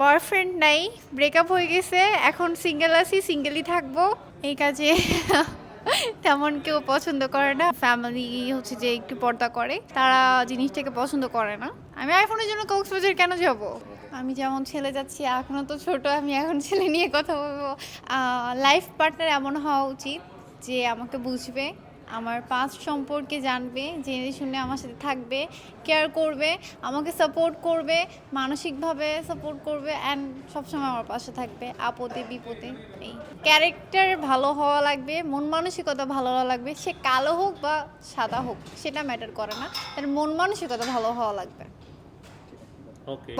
Boyfriend নাই breakup হয়ে গেছে, এখন সিঙ্গেল আছি সিঙ্গেলই থাকব। এই কাজে তেমন কেউ পছন্দ করে না ফ্যামিলি হচ্ছে যে একটু পর্দা করে, তারা জিনিসটাকে পছন্দ করে না। আমি আইফোনের জন্য কক্সবাজার কেন যাব? আমি যেমন ছেলে যাচ্ছি এখনও তো ছোট, আমি এখন ছেলে নিয়ে কথা বলব। লাইফ পার্টনার এমন হওয়া উচিত যে আমাকে বুঝবে। আমার পাঁচ সম্পর্কে জানবে, জেনে শুনে আমার সাথে থাকবে কেয়ার করবে, আমাকে সাপোর্ট করবে, মানসিকভাবে সাপোর্ট করবে অ্যান্ড সবসময় আমার পাশে থাকবে, আপদে, বিপদে, এই। ক্যারেক্টার ভালো হওয়া লাগবে, মন মানসিকতা ভালো হওয়া লাগবে, সে কালো হোক বা সাদা হোক, সেটা ম্যাটার করে না। তার মন মানসিকতা ভালো হওয়া লাগবে।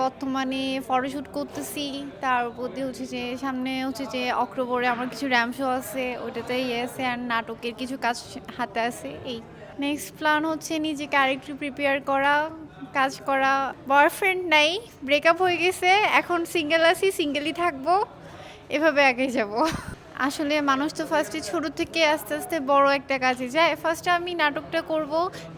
বর্তমানে ফটোশ্যুট করতেছি, তার প্রতি হচ্ছে যে সামনে হচ্ছে যে অক্টোবরে আমার কিছু র্যাম শো আছে, ওইটাতে ইয়ে আছে আর নাটকের কিছু কাজ হাতে আছে, এই। নেক্সট প্ল্যান হচ্ছে নিজেকে আরেকটু প্রিপেয়ার করা, কাজ করা। বয়ফ্রেন্ড নাই ব্রেকআপ হয়ে গেছে, এখন সিঙ্গেল আছি সিঙ্গেলই থাকব, এভাবে আগে যাব। আসলে মানুষ তো ফার্স্টে ছোট থেকে আস্তে আস্তে বড় একটা কাজে যায়। ফার্স্টে আমি নাটকটা করব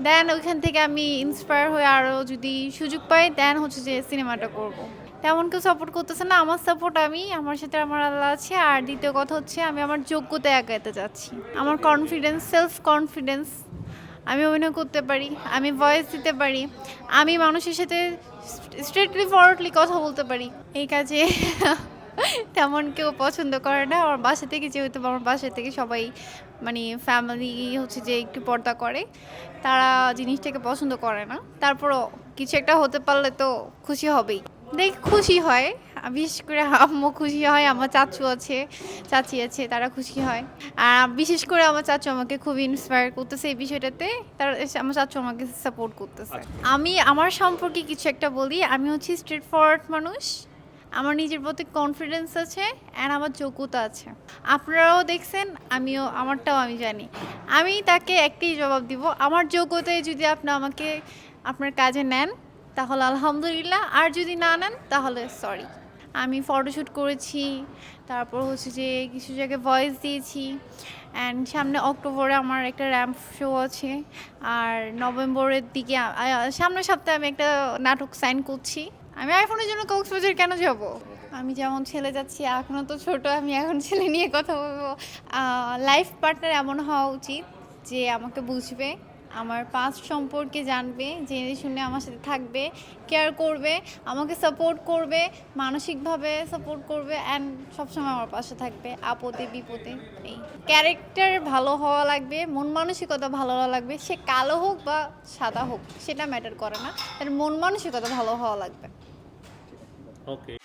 দেন ওইখান থেকে আমি ইন্সপায়ার হয়ে আরও যদি সুযোগ পাই দেন হচ্ছে যে সিনেমাটা করব। তেমন কেউ সাপোর্ট করতেছে না, আমার সাপোর্ট আমি, আমার সাথে আমার আল্লাহ আছে। আর দ্বিতীয় কথা হচ্ছে, আমি আমার যোগ্যতায় আগাইতে যাচ্ছি। আমার কনফিডেন্স সেলফ কনফিডেন্স আমি অভিনয় করতে পারি, আমি ভয়েস দিতে পারি, আমি মানুষের সাথে স্ট্রেটলি ফরওয়ার্ডলি কথা বলতে পারি। এই কাজে তেমন কেউ পছন্দ করে না। আমার বাসা থেকে যেহেতু আমার বাসা থেকে সবাই মানে ফ্যামিলি হচ্ছে যে একটু পর্দা করে তারা জিনিসটাকে পছন্দ করে না। তারপরও কিছু একটা হতে পারলে তো খুশি হবেই। দেখ খুশি হয়। বিশেষ করে আম্মু খুশি হয় আমার চাচু আছে চাচি আছে তারা খুশি হয়। আর বিশেষ করে আমার চাচু আমাকে খুব ইন্সপায়ার করতেছে এই বিষয়টাতে। তার আমার চাচু আমাকে সাপোর্ট করতেছে। আমি আমার সম্পর্কে কিছু একটা বলি। আমি হচ্ছে স্ট্রেট ফরওয়ার্ড মানুষ। আমার নিজের প্রতি কনফিডেন্স আছে অ্যান্ড আমার যোগ্যতা আছে। আপনারাও দেখছেন, আমিও, আমারটাও আমি জানি। আমি তাকে একটাই জবাব দিব। আমার যোগ্যতায় যদি আপনি আমাকে আপনার কাজে নেন, তাহলে আলহামদুলিল্লাহ। আর যদি না নেন, তাহলে সরি আমি ফটোশ্যুট করেছি, তারপর হচ্ছে যে কিছু জায়গায় ভয়েস দিয়েছি। অ্যান্ড সামনে অক্টোবরে আমার একটা র্যাম্প শো আছে। আর নভেম্বরের দিকে সামনের সপ্তাহে আমি একটা নাটক সাইন করছি। আমি আইফোনের জন্য কক্সবাজার কেন যাব? আমি যেমন ছেলে যাচ্ছি এখনও তো ছোট, আমি এখন ছেলে নিয়ে কথা বলব। লাইফ পার্টনার এমন হওয়া উচিত যে আমাকে বুঝবে, আমার পাঁচ সম্পর্কে জানবে, জেনে শুনে আমার সাথে থাকবে কেয়ার করবে, আমাকে সাপোর্ট করবে, মানসিকভাবে সাপোর্ট করবে অ্যান্ড সবসময় আমার পাশে থাকবে, আপদে, বিপদে, এই। ক্যারেক্টার ভালো হওয়া লাগবে, মন মানসিকতা ভালো হওয়া লাগবে, সে কালো হোক বা সাদা হোক, সেটা ম্যাটার করে না। তার মন মানসিকতা ভালো হওয়া লাগবে। Okay.